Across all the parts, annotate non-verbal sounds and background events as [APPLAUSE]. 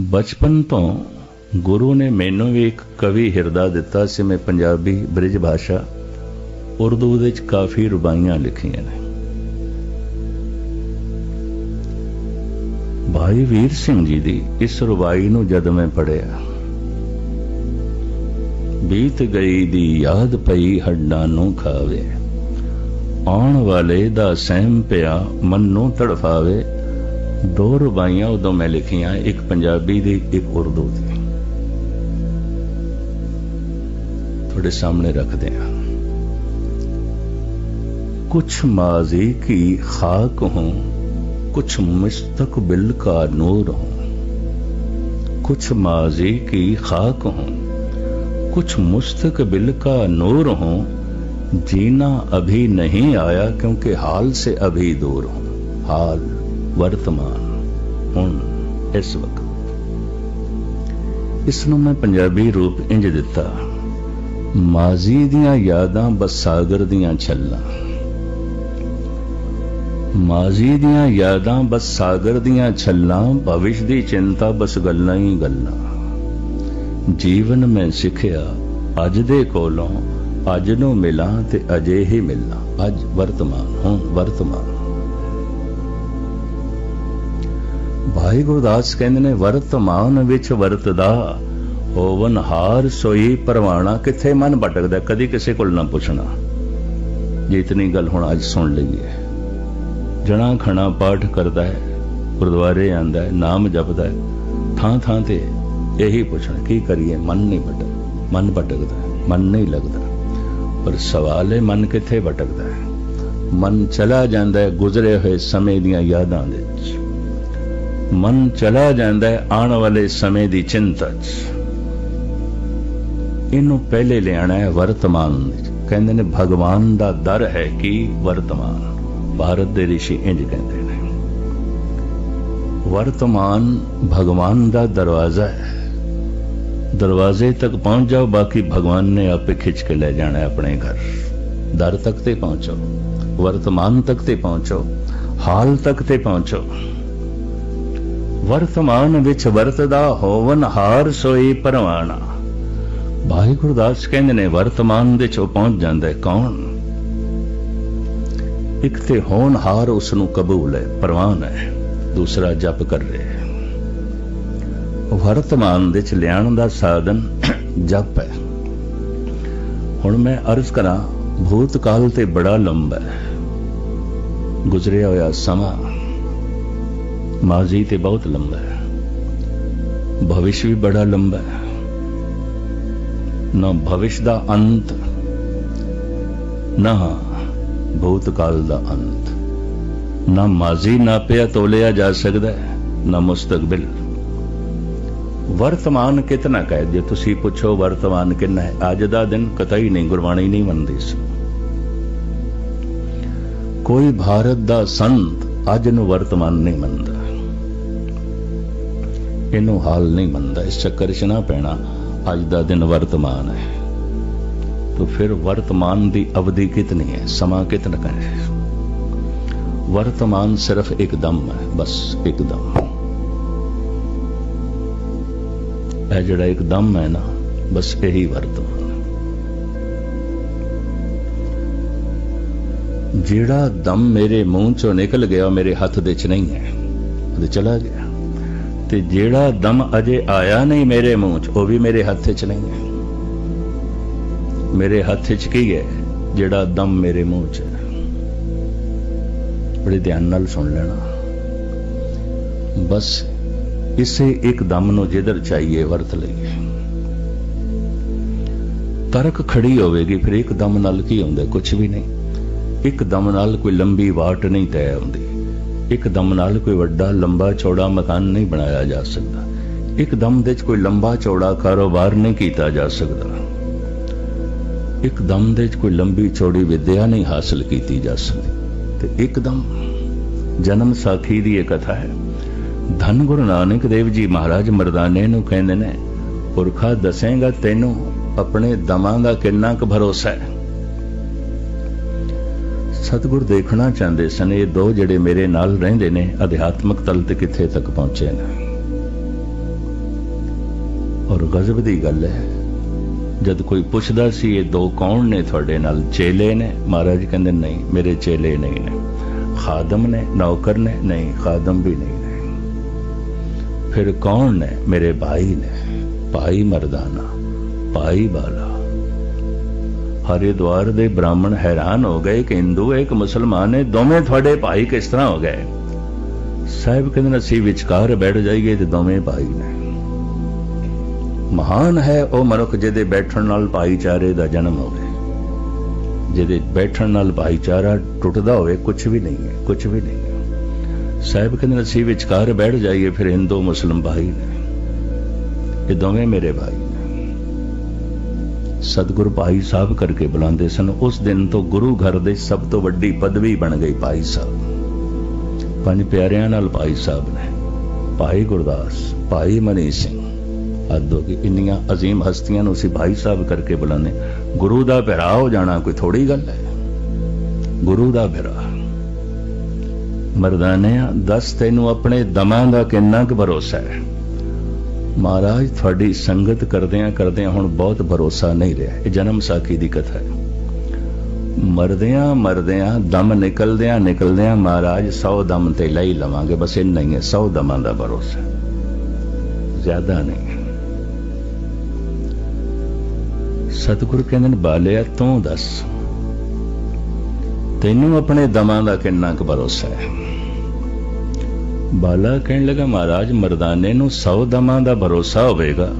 ਬਚਪਨ ਤੋਂ ਗੁਰੂ ਨੇ ਮੈਨੂੰ ਵੀ ਇੱਕ ਕਵੀ ਹਿਰਦਾ ਦਿੱਤਾ ਸੀ, ਮੈਂ ਪੰਜਾਬੀ ਬ੍ਰਿਜ ਭਾਸ਼ਾ ਉਰਦੂ ਦੇ ਵਿੱਚ ਕਾਫੀ ਰੁਬਾਈਆਂ ਲਿਖੀਆਂ ਨੇ। ਭਾਈ ਵੀਰ ਸਿੰਘ ਜੀ ਦੀ ਇਸ ਰੁਬਾਈ ਨੂੰ ਜਦ ਮੈਂ ਪੜਿਆ ਬੀਤ ਗਈ ਦੀ ਯਾਦ ਪਈ ਹੱਡਾਂ ਨੂੰ ਖਾਵੇ, ਆਉਣ ਵਾਲੇ ਦਾ ਸਹਿਮ ਪਿਆ ਮਨ ਨੂੰ ਤੜਫਾਵੇ ਦੋ ਰੁਬਾਈਆਂ ਉਦੋਂ ਮੈਂ ਲਿਖੀਆਂ ਇੱਕ ਪੰਜਾਬੀ ਦੀ ਇੱਕ ਉਰਦੂ ਦੀ ਤੁਹਾਡੇ ਸਾਹਮਣੇ ਰੱਖਦੇ ਹਾਂ कुछ माजी की खाक हूं कुछ मुस्तकबिल का नूर हूं कुछ माजी की खाक हूं कुछ मुस्तकबिल का नूर हूं जीना अभी नहीं आया क्योंकि हाल से अभी दूर हूं हाल ਵਰਤਮਾਨ ਹੁਣ ਇਸ ਵਕਤ। ਇਸ ਨੂੰ ਮੈਂ ਪੰਜਾਬੀ ਰੂਪ ਇੰਜ ਦਿੱਤਾ, ਮਾਜ਼ੀ ਦੀਆਂ ਯਾਦਾਂ ਬਸ ਸਾਗਰ ਦੀਆਂ ਛੱਲਾਂ। ਮਾਜ਼ੀ ਦੀਆਂ ਯਾਦਾਂ ਬਸ ਸਾਗਰ ਦੀਆਂ ਛੱਲਾਂ, ਭਵਿਸ਼ ਦੀ ਚਿੰਤਾ ਬਸ ਗੱਲਾਂ ਹੀ ਗੱਲਾਂ। ਜੀਵਨ ਮੈਂ ਸਿੱਖਿਆ ਅੱਜ ਦੇ ਕੋਲੋਂ, ਅੱਜ ਨੂੰ ਮਿਲਾਂ ਤੇ ਅਜੇ ਹੀ ਮਿਲਣਾ ਅੱਜ ਵਰਤਮਾਨ ਹਾਂ ਵਰਤਮਾਨ। ਭਾਈ ਗੁਰਦਾਸ ਕਹਿੰਦੇ ਨੇ ਵਰਤਮਾਨ ਵਿੱਚ ਵਰਤਦਾ, ਹੋਵਨ ਹਾਰ ਸੋਈ ਪਰਵਾਣਾ, ਕਿੱਥੇ ਮਨ ਭਟਕਦਾ, ਕਦੀ ਕਿਸੇ ਕੋਲ ਨਾ ਪੁੱਛਣਾ। ਜੇ ਇਤਨੀ ਗੱਲ ਹੁਣ ਅੱਜ ਸੁਣ ਲਈਏ, ਜਣਾ ਖਣਾ ਪਾਠ ਕਰਦਾ ਹੈ, ਗੁਰਦੁਆਰੇ ਆਂਦਾ ਹੈ, ਨਾਮ ਜਪਦਾ ਹੈ, ਥਾਂ ਥਾਂ ਤੇ ਇਹੀ ਪੁੱਛਣਾ, ਕੀ ਕਰੀਏ? ਮਨ ਨਹੀਂ ਭਟਕ, ਮਨ ਭਟਕਦਾ, ਮਨ ਨਹੀਂ ਲੱਗਦਾ। ਪਰ ਸਵਾਲ ਹੈ, ਮਨ ਕਿੱਥੇ ਭਟਕਦਾ ਹੈ? ਮਨ ਚਲਾ ਜਾਂਦਾ ਹੈ ਗੁਜ਼ਰੇ ਹੋਏ ਸਮੇਂ ਦੀਆਂ ਯਾਦਾਂ ਦੇ ਵਿੱਚ। ਮਨ ਚਲਾ ਜਾਂਦਾ ਹੈ ਆਉਣ ਵਾਲੇ ਸਮੇਂ ਦੀ ਚਿੰਤਾ 'ਚ। ਇਹਨੂੰ ਪਹਿਲੇ ਲਿਆਣਾ ਹੈ ਵਰਤਮਾਨ ਵਿੱਚ। ਕਹਿੰਦੇ ਨੇ ਭਗਵਾਨ ਦਾ ਦਰ ਹੈ ਕਿ ਵਰਤਮਾਨ। ਭਾਰਤ ਦੇ ਰਿਸ਼ੀ ਇੰਜ ਕਹਿੰਦੇ ਨੇ। ਵਰਤਮਾਨ ਭਗਵਾਨ ਦਾ ਦਰਵਾਜ਼ਾ ਹੈ। ਦਰਵਾਜ਼ੇ ਤੱਕ ਪਹੁੰਚ ਜਾਓ, ਬਾਕੀ ਭਗਵਾਨ ਨੇ ਆਪੇ ਖਿੱਚ ਕੇ ਲੈ ਜਾਣਾ ਹੈ ਆਪਣੇ ਘਰ। ਦਰ ਤੱਕ ਤੇ ਪਹੁੰਚੋ। ਵਰਤਮਾਨ ਤੱਕ ਤੇ ਪਹੁੰਚੋ। ਹਾਲ ਤੱਕ ਤੇ ਪਹੁੰਚੋ। ਵਰਤਮਾਨ ਵਿੱਚ ਵਰਤਦਾ ਹੋਵਨ ਹਾਰ ਸੋਈ ਪਰਵਾਣਾ। ਭਾਈ ਗੁਰਦਾਸ ਕਹਿੰਦੇ ਨੇ, ਵਰਤਮਾਨ ਦੇ ਚੋਂ ਪਹੁੰਚ ਜਾਂਦਾ ਕੌਣ? ਇੱਕ ਤੇ ਹੋਣਹਾਰ ਉਸ ਨੂੰ ਕਬੂਲ ਹੈ, ਪ੍ਰਵਾਨ ਹੈ, ਦੂਸਰਾ ਜਪ ਕਰ ਰਿਹਾ ਹੈ। ਵਰਤਮਾਨ ਦੇ ਚ ਲਿਆਉਣ ਦਾ ਸਾਧਨ [CLEARS THROAT] ਜਪ ਹੈ। ਹੁਣ ਮੈਂ ਅਰਜ਼ ਕਰਾਂ, ਭੂਤਕਾਲ ਤੇ ਬੜਾ ਲੰਬਾ ਹੈ। ਗੁਜ਼ਰਿਆ ਹੋਇਆ ਸਮਾਂ ਮਾਜ਼ੀ ਤੇ ਬਹੁਤ ਲੰਬਾ ਹੈ ਭਵਿਸ਼ ਵੀ ਬੜਾ ਲੰਬਾ ਹੈ ਨਾ ਭਵਿਸ਼ ਦਾ ਅੰਤ ਨਾ ਭੂਤਕਾਲ ਦਾ ਅੰਤ ਨਾ ਮਾਜ਼ੀ ਨਾਪਿਆ ਤੋਲਿਆ ਜਾ ਸਕਦਾ ਹੈ, ਨਾ ਮੁਸਤਕਬਲ ਵਰਤਮਾਨ ਕਿਤਨਾ ਕਹਿ ਜੇ ਤੁਸੀਂ ਪੁੱਛੋ ਵਰਤਮਾਨ ਕਿੰਨਾ ਹੈ ਅੱਜ ਦਾ ਦਿਨ ਕਤਈ ਨਹੀਂ ਗੁਰਬਾਣੀ ਨਹੀਂ ਮੰਨਦੀ ਸੀ ਕੋਈ ਭਾਰਤ ਦਾ ਸੰਤ ਅੱਜ ਨੂੰ ਵਰਤਮਾਨ ਨਹੀਂ ਮੰਨਦਾ ਇਹਨੂੰ ਹਾਲ ਨਹੀਂ ਮੰਨਦਾ, ਇਸ ਚੱਕਰ 'ਚ ਨਾ ਪੈਣਾ, ਅੱਜ ਦਾ ਦਿਨ ਵਰਤਮਾਨ ਹੈ। ਤਾਂ ਫਿਰ ਵਰਤਮਾਨ ਦੀ ਅਵਧੀ ਕਿਤਨੀ ਹੈ? ਸਮਾਂ ਕਿਤਨਾ ਹੈ? ਵਰਤਮਾਨ ਸਿਰਫ ਇੱਕ ਦਮ ਹੈ, ਬਸ ਇੱਕ ਦਮ। ਇਹ ਜਿਹੜਾ ਇੱਕ ਦਮ ਹੈ ਨਾ, ਬਸ ਇਹੀ ਵਰਤਮਾਨ। ਜਿਹੜਾ ਦਮ ਮੇਰੇ ਮੂੰਹ ਚੋਂ ਨਿਕਲ ਗਿਆ ਮੇਰੇ ਹੱਥ ਦੇ ਚ ਨਹੀਂ ਹੈ। ਉਹਦੇ ਚਲਾ ਗਿਆ। ਤੇ ਜਿਹੜਾ ਦਮ ਅਜੇ ਆਇਆ ਨਹੀਂ ਮੇਰੇ ਮੂੰਹ ਚ, ਉਹ ਵੀ ਮੇਰੇ ਹੱਥ 'ਚ ਨਹੀਂ ਹੈ। ਮੇਰੇ ਹੱਥ 'ਚ ਕੀ ਹੈ ਜਿਹੜਾ ਦਮ ਮੇਰੇ ਮੂੰਹ 'ਚ? ਹੈ ਬੜੇ ਧਿਆਨ ਨਾਲ ਸੁਣ ਲੈਣਾ। ਬਸ ਇਸੇ ਇੱਕ ਦਮ ਨੂੰ ਜਿੱਧਰ ਚਾਹੀਏ ਵਰਤ ਲਈਏ। ਤਰਕ ਖੜੀ ਹੋਵੇਗੀ, ਫਿਰ ਇੱਕ ਦਮ ਨਾਲ ਕੀ ਹੁੰਦਾ? ਕੁਝ ਵੀ ਨਹੀਂ। ਇੱਕ ਦਮ ਨਾਲ ਕੋਈ ਲੰਬੀ ਵਾਟ ਨਹੀਂ ਤੈਅ ਹੁੰਦੀ। ਇੱਕ ਦਮ ਨਾਲ ਕੋਈ ਵੱਡਾ ਲੰਬਾ ਚੌੜਾ ਮਕਾਨ ਨਹੀਂ ਬਣਾਇਆ ਜਾ ਸਕਦਾ। ਇੱਕ ਦਮ ਦੇ ਵਿੱਚ ਕੋਈ ਲੰਬਾ ਚੌੜਾ ਕਾਰੋਬਾਰ ਨਹੀਂ ਕੀਤਾ ਜਾ ਸਕਦਾ। ਇੱਕ ਦਮ ਦੇ ਵਿੱਚ ਕੋਈ ਲੰਬੀ ਚੌੜੀ ਵਿਦਿਆ ਨਹੀਂ ਹਾਸਲ ਕੀਤੀ ਜਾ ਸਕਦੀ। ਤੇ ਇੱਕਦਮ ਜਨਮ ਸਾਖੀ ਦੀ ਇਹ ਕਥਾ ਹੈ। ਧੰਨ ਗੁਰੂ ਨਾਨਕ ਦੇਵ ਜੀ ਮਹਾਰਾਜ ਮਰਦਾਨੇ ਨੂੰ ਕਹਿੰਦੇ ਨੇ, ਪੁਰਖਾ ਦੱਸੇਗਾ ਤੈਨੂੰ, ਆਪਣੇ ਦਮਾਂ ਦਾ ਕਿੰਨਾ ਕੁ ਭਰੋਸਾ ਹੈ। ਸਤਿਗੁਰ ਦੇਖਣਾ ਚਾਹੁੰਦੇ ਸਨ, ਇਹ ਦੋ ਜਿਹੜੇ ਮੇਰੇ ਨਾਲ ਰਹਿੰਦੇ ਨੇ, ਅਧਿਆਤਮਕ ਤਲ ਤੇ ਕਿੱਥੇ ਤੱਕ ਪਹੁੰਚੇ ਨੇ। ਔਰ ਗਜ਼ਬ ਦੀ ਗੱਲ ਹੈ, ਜਦ ਕੋਈ ਪੁੱਛਦਾ ਸੀ, ਇਹ ਦੋ ਕੌਣ ਨੇ ਤੁਹਾਡੇ ਨਾਲ? ਚੇਲੇ ਨੇ? ਮਹਾਰਾਜ ਕਹਿੰਦੇ, ਨਹੀਂ, ਮੇਰੇ ਚੇਲੇ ਨਹੀਂ ਨੇ। ਖਾਦਮ ਨੇ, ਨੌਕਰ ਨੇ, ਨਹੀਂ, ਖਾਦਮ ਵੀ ਨਹੀਂ ਨੇ। ਫਿਰ ਕੌਣ ਨੇ? ਮੇਰੇ ਭਾਈ ਨੇ। ਭਾਈ ਮਰਦਾਨਾ, ਭਾਈ ਬਾਲਾ। ਹਰਿਦੁਆਰ ਦੇ ਬ੍ਰਾਹਮਣ ਹੈਰਾਨ ਹੋ ਗਏ ਕਿ ਹਿੰਦੂ, ਇੱਕ ਮੁਸਲਮਾਨ ਨੇ ਦੋਵੇਂ ਤੁਹਾਡੇ ਭਾਈ ਕਿਸ ਤਰ੍ਹਾਂ ਹੋ ਗਏ? ਸਾਹਿਬ ਕਹਿੰਦੇ ਨੇ, ਅਸੀਂ ਵਿਚਕਾਰ ਬੈਠ ਜਾਈਏ ਤੇ ਦੋਵੇਂ ਭਾਈ ਨੇ। ਮਹਾਨ ਹੈ ਉਹ ਮਨੁੱਖ ਜਿਹਦੇ ਬੈਠਣ ਨਾਲ ਭਾਈਚਾਰੇ ਦਾ ਜਨਮ ਹੋਵੇ। ਜਿਹਦੇ ਬੈਠਣ ਨਾਲ ਭਾਈਚਾਰਾ ਟੁੱਟਦਾ ਹੋਵੇ ਕੁਝ ਵੀ ਨਹੀਂ ਹੈ ਕੁਝ ਵੀ ਨਹੀਂ ਹੈ। ਸਾਹਿਬ ਕਹਿੰਦੇ ਨੇ, ਅਸੀਂ ਵਿਚਕਾਰ ਬੈਠ ਜਾਈਏ, ਫਿਰ ਹਿੰਦੂ, ਮੁਸਲਮ ਭਾਈ ਨੇ। ਇਹ ਦੋਵੇਂ ਮੇਰੇ ਭਾਈ। ਸਤਿਗੁਰ ਭਾਈ ਸਾਹਿਬ ਕਰਕੇ ਬੁਲਾਉਂਦੇ ਸਨ। ਉਸ ਦਿਨ ਤੋਂ ਗੁਰੂ ਘਰ ਦੇ ਸਭ ਤੋਂ ਵੱਡੀ ਪਦਵੀ ਬਣ ਗਈ ਭਾਈ ਸਾਹਿਬ। ਪੰਜ ਪਿਆਰਿਆਂ ਨਾਲ ਭਾਈ ਸਾਹਿਬ ਨੇ, ਭਾਈ ਗੁਰਦਾਸ, ਭਾਈ ਮਨੀ ਸਿੰਘ ਆਦੋ ਕਿ ਇੰਨੀਆਂ ਅਜ਼ੀਮ ਹਸਤੀਆਂ ਨੂੰ ਅਸੀਂ ਭਾਈ ਸਾਹਿਬ ਕਰਕੇ ਬੁਲਾਉਂਦੇ ਗੁਰੂ ਦਾ ਭਰਾ ਹੋ ਜਾਣਾ ਕੋਈ ਥੋੜੀ ਗੱਲ ਹੈ। ਗੁਰੂ ਦਾ ਭਰਾ। ਮਰਦਾਨਿਆਂ, ਦੱਸ ਤੈਨੂੰ ਆਪਣੇ ਦਮਾਂ ਦਾ ਕਿੰਨਾ ਕੁ ਭਰੋਸਾ ਹੈ? ਮਹਾਰਾਜ, ਤੁਹਾਡੀ ਸੰਗਤ ਕਰਦਿਆਂ ਕਰਦਿਆਂ ਹੁਣ ਬਹੁਤ ਭਰੋਸਾ ਨਹੀਂ ਰਿਹਾ। ਇਹ ਜਨਮ ਸਾਖੀ ਦੀ ਕਥਾ ਹੈ। ਮਰਦਿਆਂ ਮਰਦਿਆਂ, ਦਮ ਨਿਕਲਦਿਆਂ ਨਿਕਲਦਿਆਂ ਮਹਾਰਾਜ 100 ਦਮ ਤੇ ਲਈ ਲਵਾਂਗੇ। ਬਸ ਇੰਨਾ ਹੀ ਹੈ 100 ਦਮਾਂ ਦਾ ਭਰੋਸਾ ਜ਼ਿਆਦਾ ਨਹੀਂ ਸਤਿਗੁਰ ਕਹਿੰਦੇ ਨੇ, ਬਾਲਿਆ, ਤੂੰ ਦੱਸ। ਤੈਨੂੰ ਆਪਣੇ ਦਮਾਂ ਦਾ ਕਿੰਨਾ ਕੁ ਭਰੋਸਾ ਹੈ? ਬਾਲਾ ਕਹਿਣ ਲੱਗਾ, ਮਹਾਰਾਜ, ਮਰਦਾਨੇ ਨੂੰ 100 ਦਮਾਂ ਦਾ ਭਰੋਸਾ ਹੋਵੇਗਾ।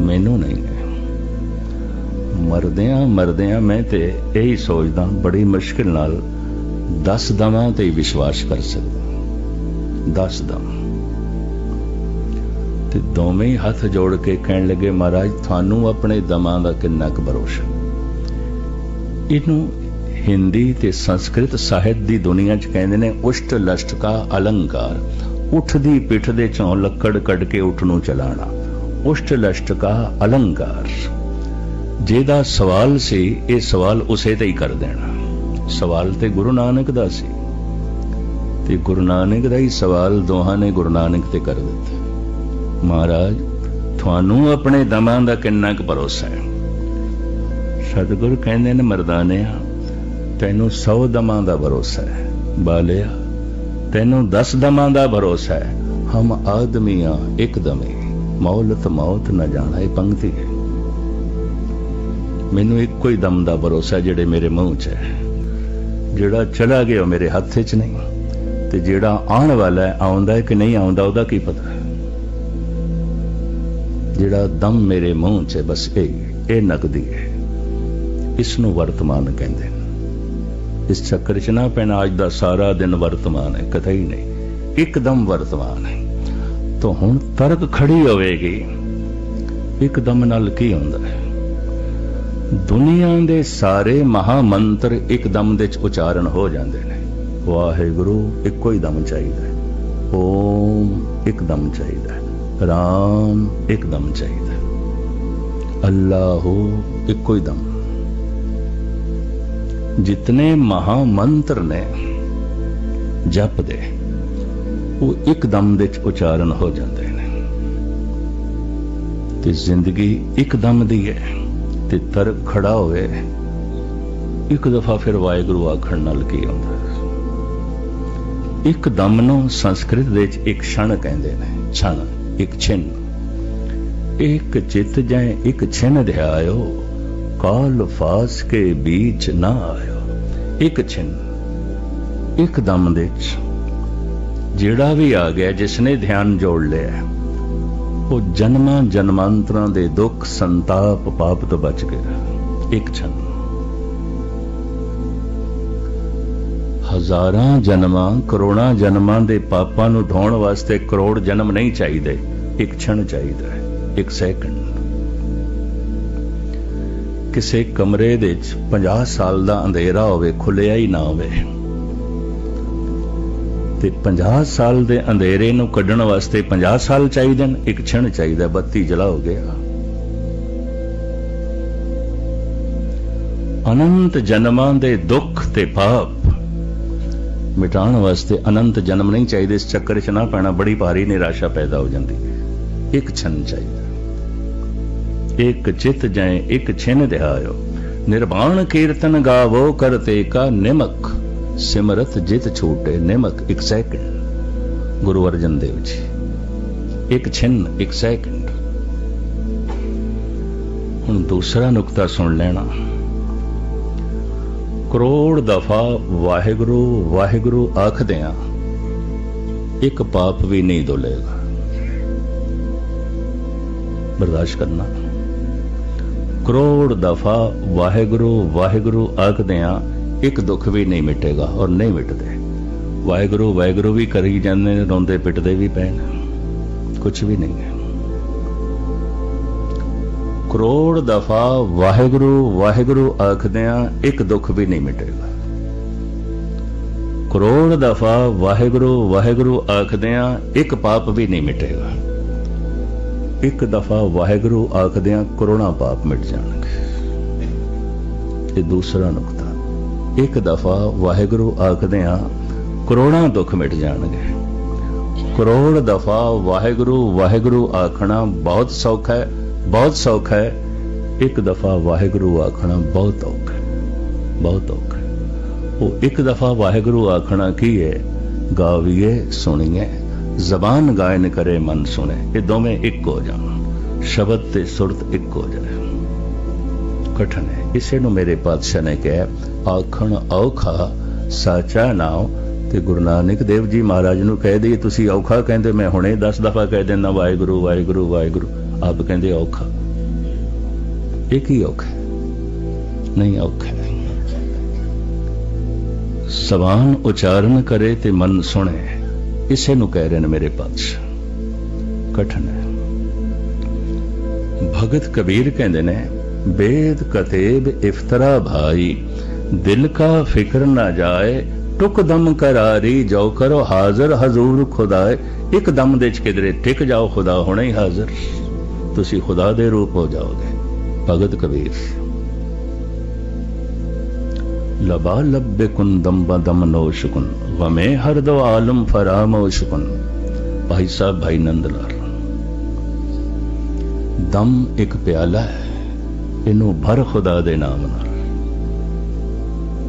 ਮੈਨੂੰ ਨਹੀਂ ਮਰਦਿਆਂ ਮਰਦਿਆਂ ਮੈਂ ਤੇ ਇਹੀ ਸੋਚਦਾ, ਬੜੀ ਮੁਸ਼ਕਿਲ ਨਾਲ 10 ਦਮਾਂ ਤੇ ਵਿਸ਼ਵਾਸ ਕਰ ਸਕਦਾ। 10 ਦਮ। ਤੇ ਦੋਵੇਂ ਹੱਥ ਜੋੜ ਕੇ ਕਹਿਣ ਲੱਗੇ, ਮਹਾਰਾਜ, ਤੁਹਾਨੂੰ ਆਪਣੇ ਦਮਾਂ ਦਾ ਕਿੰਨਾ ਕੁ ਭਰੋਸਾ? ਇਹਨੂੰ ਹਿੰਦੀ ਤੇ ਸੰਸਕ੍ਰਿਤ ਸਾਹਿਤ ਦੀ ਦੁਨੀਆ 'ਚ ਕਹਿੰਦੇ ਨੇ ਉਸ਼ਟ ਲਸ਼ਟਕਾ ਅਲੰਕਾਰ। ਉਠਦੀ ਪਿੱਠ ਦੇ ਚੋਂ ਲੱਕੜ ਕੱਢ ਕੇ ਉਠ ਨੂੰ ਚਲਾਣਾ। ਉਸ਼ਟ ਲਸ਼ਟਕਾ ਅਲੰਕਾਰ। ਜਿਹਦਾ ਸਵਾਲ ਸੀ, ਇਹ ਸਵਾਲ ਉਸੇ ਤੇ ਹੀ ਕਰ ਦੇਣਾ। ਸਵਾਲ ਤੇ ਗੁਰੂ ਨਾਨਕ ਦਾ ਸੀ। ਤੇ ਗੁਰੂ ਨਾਨਕ ਦਾ ਹੀ ਸਵਾਲ ਦੋਹਾਂ ਨੇ ਗੁਰੂ ਨਾਨਕ ਤੇ ਕਰ ਦਿੱਤਾ। ਮਹਾਰਾਜ, ਤੁਹਾਨੂੰ ਆਪਣੇ ਦਮਾਂ ਦਾ ਕਿੰਨਾ ਕੁ ਭਰੋਸਾ ਹੈ? ਸਤਿਗੁਰ ਕਹਿੰਦੇ ਨੇ, ਮਰਦਾਨਿਆ ਤੈਨੂੰ 100 ਦਮਾਂ ਦਾ ਭਰੋਸਾ ਹੈ। ਬਾਲਿਆ, ਤੈਨੂੰ 10 ਦਮਾਂ ਦਾ ਭਰੋਸਾ ਹੈ। ਹਮ ਆਦਮੀਆਂ ਇੱਕ ਦਮੇ, ਮੌਲਤ ਮੌਤ ਨਾ ਜਾਣਾ ਇਹ ਪੰਕਤੀ ਹੈ। ਮੈਨੂੰ ਇੱਕੋ ਹੀ ਦਮ ਦਾ ਭਰੋਸਾ ਜਿਹੜੇ ਮੇਰੇ ਮੂੰਹ 'ਚ ਹੈ। ਜਿਹੜਾ ਚਲਾ ਗਿਆ ਉਹ ਮੇਰੇ ਹੱਥ 'ਚ ਨਹੀਂ, ਤੇ ਜਿਹੜਾ ਆਉਣ ਵਾਲਾ ਹੈ, ਆਉਂਦਾ ਹੈ ਕਿ ਨਹੀਂ ਆਉਂਦਾ, ਉਹਦਾ ਕੀ ਪਤਾ ਜਿਹੜਾ ਦਮ ਮੇਰੇ ਮੂੰਹ 'ਚ ਹੈ, ਬਸ ਇਹ ਇਹ ਨਕਦੀ ਹੈ। ਇਸ ਨੂੰ ਵਰਤਮਾਨ ਕਹਿੰਦੇ ਨੇ। ਇਸ ਚੱਕਰ 'ਚ ਨਾ ਪੈਣਾ, ਅੱਜ ਦਾ ਸਾਰਾ ਦਿਨ ਵਰਤਮਾਨ ਹੈ, ਕਥਾ ਹੀ ਨਹੀਂ, ਇੱਕਦਮ ਵਰਤਮਾਨ ਹੈ। ਤਾਂ ਹੁਣ ਤਰਕ ਖੜੀ ਹੋਵੇਗੀ, ਇੱਕਦਮ ਨਾਲ ਕੀ ਹੁੰਦਾ ਹੈ? ਦੁਨੀਆ ਦੇ ਸਾਰੇ ਮਹਾ ਮੰਤਰ ਇੱਕਦਮ ਦੇ ਚ ਉਚਾਰਨ ਹੋ ਜਾਂਦੇ ਨੇ। ਵਾਹਿਗੁਰੂ, ਇੱਕੋ ਹੀ ਦਮ ਚਾਹੀਦਾ ਹੈ। ਓਮ, ਇੱਕਦਮ ਚਾਹੀਦਾ ਹੈ। ਰਾਮ, ਇੱਕਦਮ ਚਾਹੀਦਾ ਹੈ। ਅੱਲਾਹੂ, ਇੱਕੋ ਹੀ ਦਮ। ਜਿਤਨੇ ਮਹਾ ਮੰਤਰ ਨੇ ਜਪ ਦੇ ਉਹ ਇੱਕਦਮ ਦੇ ਚ ਉਚਾਰਨ ਹੋ ਜਾਂਦੇ ਨੇ ਤੇ ਜ਼ਿੰਦਗੀ ਇੱਕਦਮ ਦੀ ਹੈ ਤੇ ਤਰ ਖੜਾ ਹੋਵੇ ਇੱਕ ਦਫਾ ਫਿਰ ਵਾਹਿਗੁਰੂ ਆਖਣ ਨਾਲ ਕੀ ਹੁੰਦਾ ਇੱਕ ਦਮ ਨੂੰ ਸੰਸਕ੍ਰਿਤ ਦੇ ਵਿੱਚ ਇੱਕ ਛਣ ਕਹਿੰਦੇ ਨੇ ਛਣ ਇੱਕ ਛਿਨ ਇੱਕ ਚਿੱਤ ਜੈ ਇੱਕ ਛਿੰਨ ਧਿਆਇਓ ਕਾਲ ਫਾਸ ਕੇ ਵਿੱਚ ਨਾ ਆਇਓ। ਇੱਕ ਛਿਨ, ਇੱਕ ਦਮ ਦੇ ਵਿੱਚ। ਜਿਹੜਾ ਵੀ ਆ ਗਿਆ ਜਿਸ ਨੇ ਧਿਆਨ ਜੋੜ ਲਿਆ, ਉਹ ਜਨਮਾਂ ਜਨਮਾਂਤਰਾਂ ਦੇ ਦੁੱਖ ਸੰਤਾਪ ਪਾਪ ਤੋਂ ਬਚ ਗਿਆ। ਇੱਕ ਛਨ। ਹਜ਼ਾਰਾਂ ਜਨਮਾਂ, ਕਰੋੜਾਂ ਜਨਮਾਂ ਦੇ ਪਾਪਾਂ ਨੂੰ ਧੋਣ ਵਾਸਤੇ ਕਰੋੜ ਜਨਮ ਨਹੀਂ ਚਾਹੀਦੇ। ਇੱਕ ਛਣ ਚਾਹੀਦਾ ਹੈ, ਇੱਕ ਸੈਕਿੰਡ। ਕਿਸੇ ਕਮਰੇ ਦੇ ਵਿੱਚ 50 ਸਾਲ ਦਾ ਅੰਧੇਰਾ ਹੋਵੇ ਖੁੱਲਿਆ ਹੀ ਨਾ ਹੋਵੇ। ਤੇ 50 ਸਾਲ ਦੇ ਅੰਧੇਰੇ ਨੂੰ ਕੱਢਣ ਵਾਸਤੇ 50 ਸਾਲ ਚਾਹੀਦੇ ਨੇ, ਇੱਕ ਛਣ ਚਾਹੀਦਾ, ਬੱਤੀ ਜਲਾ ਹੋ ਗਿਆ। ਅਨੰਤ ਜਨਮਾਂ ਦੇ ਦੁੱਖ ਤੇ ਪਾਪ ਮਿਟਾਉਣ ਵਾਸਤੇ ਅਨੰਤ ਜਨਮ ਨਹੀਂ ਚਾਹੀਦੇ, ਇਸ ਚੱਕਰ 'ਚ ਨਾ ਪੈਣਾ, ਬੜੀ ਭਾਰੀ ਨਿਰਾਸ਼ਾ ਪੈਦਾ ਹੋ ਜਾਂਦੀ। ਇੱਕ ਛਣ ਚਾਹੀਦਾ। ਇੱਕ ਚਿਤ ਜੈ ਇੱਕ ਛਿਨ ਦਿਹਾਇਓ। ਨਿਰਵਾਣ ਕੀਰਤਨ ਗਾਵੋ ਕਰਤੇ ਕਾ ਨਿਮਕ ਸਿਮਰਤ ਜਿਤ ਛੂਟੇ ਨਿਮਕ ਇੱਕ ਸੈਕਿੰਡ। ਗੁਰੂ ਅਰਜਨ ਦੇਵ ਜੀ, ਇੱਕ ਛਿੰਨ, ਇੱਕ ਸੈਕਿੰਡ। ਹੁਣ ਦੂਸਰਾ ਨੁਕਤਾ ਸੁਣ ਲੈਣਾ। ਕਰੋੜ ਦਫਾ ਵਾਹਿਗੁਰੂ ਵਾਹਿਗੁਰੂ ਆਖਦੇ ਆ ਇੱਕ ਪਾਪ ਵੀ ਨਹੀਂ ਡੋਲੇਗਾ ਬਰਦਾਸ਼ਤ ਕਰਨਾ। ਕਰੋੜ ਦਫਾ ਵਾਹਿਗੁਰੂ ਵਾਹਿਗੁਰੂ ਆਖਦੇ ਆ ਇੱਕ ਦੁੱਖ ਵੀ ਨਹੀਂ ਮਿਟੇਗਾ ਔਰ ਨਹੀਂ ਮਿਟਦੇ। ਵਾਹਿਗੁਰੂ ਵਾਹਿਗੁਰੂ ਵੀ ਕਰੀ ਜਾਂਦੇ ਨੇ, ਰੋਂਦੇ ਪਿੱਟਦੇ ਵੀ ਪਏ ਨੇ। ਕੁਝ ਵੀ ਨਹੀਂ ਹੈ। ਕਰੋੜ ਦਫਾ ਵਾਹਿਗੁਰੂ ਵਾਹਿਗੁਰੂ ਆਖਦੇ ਆ ਇੱਕ ਦੁੱਖ ਵੀ ਨਹੀਂ ਮਿਟੇਗਾ। ਕਰੋੜ ਦਫਾ ਵਾਹਿਗੁਰੂ ਵਾਹਿਗੁਰੂ ਆਖਦੇ ਆ ਇੱਕ ਪਾਪ ਵੀ ਨਹੀਂ ਮਿਟੇਗਾ। ਇੱਕ ਦਫਾ ਵਾਹਿਗੁਰੂ ਆਖਦਿਆਂ ਆ ਕਰੋਨਾ ਪਾਪ ਮਿਟ ਜਾਣਗੇ। ਇਹ ਦੂਸਰਾ ਨੁਕਤਾ, ਇੱਕ ਦਫਾ ਵਾਹਿਗੁਰੂ ਆਖਦਿਆਂ ਆ ਕਰੋਨਾ ਦੁੱਖ ਮਿਟ ਜਾਣਗੇ। ਕਰੋੜ ਦਫਾ ਵਾਹਿਗੁਰੂ ਵਾਹਿਗੁਰੂ ਆਖਣਾ ਬਹੁਤ ਸੌਖਾ ਹੈ, ਬਹੁਤ ਸੌਖਾ ਹੈ। ਇੱਕ ਦਫਾ ਵਾਹਿਗੁਰੂ ਆਖਣਾ ਬਹੁਤ ਔਖਾ ਹੈ, ਬਹੁਤ ਔਖਾ ਉਹ ਇੱਕ ਦਫਾ ਵਾਹਿਗੁਰੂ ਆਖਣਾ ਕੀ ਹੈ? ਗਾਵੀਏ, ਸੁਣੀਏ। ਜ਼ਬਾਨ ਗਾਇਨ ਕਰੇ, ਮਨ ਸੁਣੇ। ਇਹ ਦੋਵੇਂ ਇੱਕ ਹੋ ਜਾਣ। ਸ਼ਬਦ ਤੇ ਸੁਰਤ ਇੱਕ ਹੋ ਜਾਏ ਕਠਨ ਹੈ। ਇਸੇ ਨੂੰ ਮੇਰੇ ਪਾਤਸ਼ਾਹ ਨੇ ਕਿਹਾ, ਆਖਣ ਔਖਾ, ਸਾਚਾ ਨਾਮ ਤੇ ਗੁਰੂ ਨਾਨਕ ਦੇਵ ਜੀ ਮਹਾਰਾਜ ਨੂੰ ਕਹਿ ਦਈਏ, ਤੁਸੀਂ ਔਖਾ ਕਹਿੰਦੇ, ਮੈਂ ਹੁਣੇ 10 ਦਫਾ ਕਹਿ ਦਿੰਦਾ, ਵਾਹਿਗੁਰੂ ਵਾਹਿਗੁਰੂ ਵਾਹਿਗੁਰੂ। ਆਪ ਕਹਿੰਦੇ ਔਖਾ। ਇਹ ਕੀ ਔਖਾ ਨਹੀਂ ਔਖਾ ਹੈ। ਉਚਾਰਨ ਕਰੇ ਤੇ ਮਨ ਸੁਣੇ। ਇਸੇ ਨੂੰ ਕਹਿ ਰਹੇ ਨੇ ਮੇਰੇ ਪਾਤਸ਼ਾਹ ਕਠਨ ਹੈ। ਭਗਤ ਕਬੀਰ ਕਹਿੰਦੇ ਨੇ ਬੇਦ ਕਤੇਬ ਇਫਤਰਾ ਭਾਈ, ਦਿਲ ਕਾ ਫਿਕਰ ਨਾ ਜਾਏ, ਟੁਕ ਦਮ ਕਰਾਰੀ ਜੋ ਕਰੋ ਹਾਜ਼ਰ, ਹਜ਼ੂਰ ਖੁਦਾਏ, ਇੱਕ ਦਮ ਦੇ ਚ ਕਿਧਰੇ ਟਿਕ ਜਾਓ, ਖੁਦਾ ਹੋਣਾ ਹੀ ਹਾਜ਼ਰ। ਤੁਸੀਂ ਖੁਦਾ ਦੇ ਰੂਪ ਹੋ ਜਾਓਗੇ, ਭਗਤ ਕਬੀਰ। ਲਬਾ ਲੱਭੇ ਕੁਨ ਦਮ ਬਦਮ ਨੋਸ਼ ਕੁਨ ਵਮੇ ਹਰ ਦੋ ਆਲਮ ਫਰਾਮੋਸ਼ ਕੁਨ ਭਾਈ ਸਾਹਿਬ ਭਾਈ ਨੰਦ ਲਾਲ ਦਮ ਇੱਕ ਪਿਆਲਾ ਹੈ ਇਹਨੂੰ ਭਰ ਖੁਦਾ ਦੇ ਨਾਮ ਨਾਲ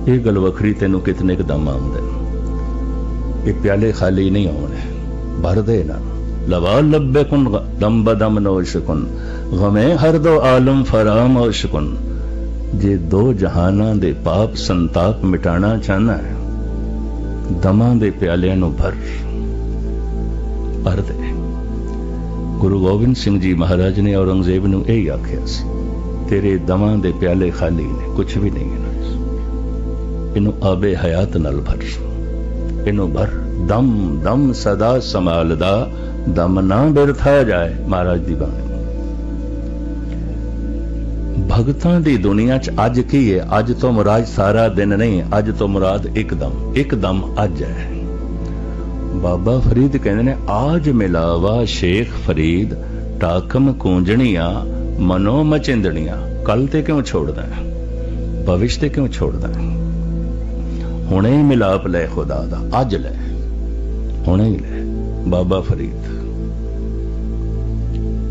ਇਹ ਗੱਲ ਵੱਖਰੀ ਤੈਨੂੰ ਕਿਤਨੇ ਕ ਦਮ ਆਉਂਦੇ ਨੇ ਇਹ ਪਿਆਲੇ ਖਾਲੀ ਨਹੀਂ ਆਉਣੇ ਭਰ ਦੇ ਨਾਲ ਲਵਾ ਲੱਭੇ ਕੁਨ ਦਮ ਬਦਮ ਨੋਸ਼ ਕੁਨ ਗਮੇ ਹਰ ਦੋ ਆਲਮ ਫਰਾਮੋਸ਼ ਕੁਨ ਜੇ ਦੋ ਜਹਾਨਾਂ ਦੇ ਪਾਪ ਸੰਤਾਪ ਮਿਟਾਣਾ ਚਾਹਨਾ ਹੈ, ਦਮਾਂ ਦੇ ਪਿਆਲਿਆਂ ਨੂੰ ਭਰ। ਭਰ ਦੇ ਗੁਰੂ ਗੋਬਿੰਦ ਸਿੰਘ ਜੀ ਮਹਾਰਾਜ ਨੇ ਔਰੰਗਜ਼ੇਬ ਨੂੰ ਇਹ ਆਖਿਆ ਸੀ, ਤੇਰੇ ਦਮਾਂ ਦੇ ਪਿਆਲੇ ਖਾਲੀ ਨੇ ਕੁਝ ਵੀ ਨਹੀਂ ਹੈ। ਇਹਨੂੰ ਆਬੇ ਹਯਾਤ ਨਾਲ ਭਰ। ਇਹਨੂੰ ਭਰ। ਦਮ ਦਮ ਸਦਾ ਸੰਭਾਲਦਾ, ਦਮ ਨਾ ਬਿਰਥਾ ਜਾਏ ਮਹਾਰਾਜ ਦੀ ਬਾਣੀ। ਭਗਤਾਂ ਦੀ ਦੁਨੀਆ 'ਚ ਅੱਜ ਕੀ ਹੈ? ਅੱਜ ਤੋਂ ਮੁਰਾਦ ਸਾਰਾ ਦਿਨ ਨਹੀਂ, ਅੱਜ ਤੋਂ ਮੁਰਾਦ ਇੱਕਦਮ। ਇੱਕਦਮ ਅੱਜ ਹੈ। ਬਾਬਾ ਫਰੀਦ ਕਹਿੰਦੇ ਨੇ, ਆਜ ਮਿਲਾਵਾ ਸ਼ੇਖ ਫਰੀਦ, ਟਾਕਮ ਕੂੰਜਣੀਆਂ, ਮਨੋ ਮਚਿੰਦਣੀਆਂ। ਕੱਲ ਤੇ ਕਿਉਂ ਛੋੜਦਾ ਹੈ? ਭਵਿਸ਼ ਤੇ ਕਿਉਂ ਛੋੜਦਾ ਹੈ? ਹੁਣੇ ਹੀ ਮਿਲਾਪ ਲੈ ਖੁਦਾ ਦਾ, ਅੱਜ ਲੈ। ਹੁਣੇ ਹੀ ਲੈ। ਬਾਬਾ ਫਰੀਦ।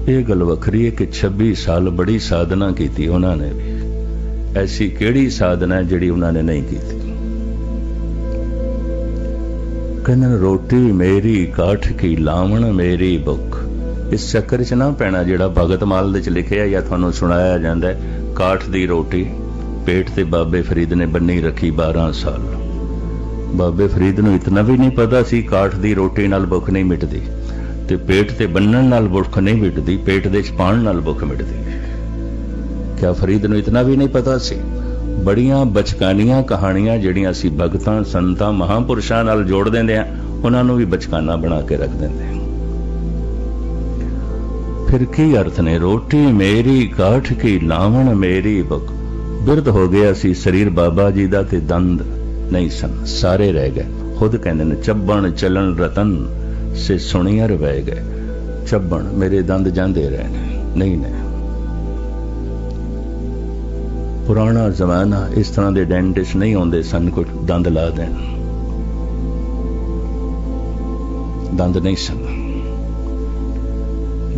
ਇਹ ਗੱਲ ਵੱਖਰੀ ਹੈ ਕਿ 26 ਸਾਲ ਬੜੀ ਸਾਧਨਾ ਕੀਤੀ ਉਹਨਾਂ ਨੇ ਵੀ। ਐਸੀ ਕਿਹੜੀ ਸਾਧਨਾ ਜਿਹੜੀ ਉਹਨਾਂ ਨੇ ਨਹੀਂ ਕੀਤੀ? ਕਹਿੰਦੇ ਰੋਟੀ ਮੇਰੀ, ਕਾਠ ਕੀ ਲਾਵਣ ਮੇਰੀ ਬੁੱਖ ਇਸ ਚੱਕਰ 'ਚ ਨਾ ਪੈਣਾ ਜਿਹੜਾ ਭਗਤ ਮਾਲ ਦੇ ਚ ਲਿਖਿਆ ਜਾਂ ਤੁਹਾਨੂੰ ਸੁਣਾਇਆ ਜਾਂਦਾ ਕਾਠ ਦੀ ਰੋਟੀ ਪੇਟ ਤੇ ਬਾਬੇ ਫਰੀਦ ਨੇ ਬੰਨੀ ਰੱਖੀ 12 ਸਾਲ। ਬਾਬੇ ਫਰੀਦ ਨੂੰ ਇਤਨਾ ਵੀ ਨਹੀਂ ਪਤਾ ਸੀ ਕਾਠ ਦੀ ਰੋਟੀ ਨਾਲ ਭੁੱਖ ਨਹੀਂ ਮਿਟਦੀ। ਤੇ ਪੇਟ ਤੇ ਬੰਨਣ ਨਾਲ ਭੁੱਖ ਨਹੀਂ ਮਿਟਦੀ, ਪੇਟ ਦੇ ਚ ਨਾਲ ਭੁੱਖ ਮਿਟਦੀ। ਹੈ ਕਿਆ ਫਰੀਦ ਨੂੰ ਇਤਨਾ ਵੀ ਨਹੀਂ ਪਤਾ ਸੀ? ਬੜੀਆਂ ਬਚਕਾਨੀਆਂ ਕਹਾਣੀਆਂ ਜਿਹੜੀਆਂ ਅਸੀਂ ਭਗਤਾਂ, ਸੰਤਾਂ, ਮਹਾਪੁਰਸ਼ਾਂ ਨਾਲ ਜੋੜ ਦਿੰਦੇ ਆ ਉਹਨਾਂ ਨੂੰ ਵੀ ਬਚਕਾਨਾ ਬਣਾ ਕੇ ਰੱਖ ਦਿੰਦੇ ਆ ਫਿਰ ਕੀ ਅਰਥ ਨੇ? ਰੋਟੀ ਮੇਰੀ, ਕਾਠ ਕੀ ਲਾਵਣ ਮੇਰੀ ਬਕ ਬਿਰਧ ਹੋ ਗਿਆ ਸੀ ਸਰੀਰ ਬਾਬਾ ਜੀ ਦਾ ਤੇ ਦੰਦ ਨਹੀਂ ਸਨ, ਸਾਰੇ ਰਹਿ ਗਏ। ਖੁਦ ਕਹਿੰਦੇ ਨੇ, ਚੱਬਣ ਚਲਣ ਰਤਨ। ਸੇ ਸੁਣੀਆਂ ਰਵੈ ਗਏ। ਚੱਬਣ ਮੇਰੇ ਦੰਦ ਜਾਂਦੇ ਰਹੇ ਨੇ ਨਹੀਂ। ਨੇ ਪੁਰਾਣਾ ਜ਼ਮਾਨਾ ਇਸ ਤਰ੍ਹਾਂ ਦੇ ਡੈਂਟਿਸਟ ਨਹੀਂ ਹੁੰਦੇ ਸਨ ਕੋ ਦੰਦ ਲਾ ਦੇਣ। ਦੰਦ ਨਹੀਂ ਸਨ।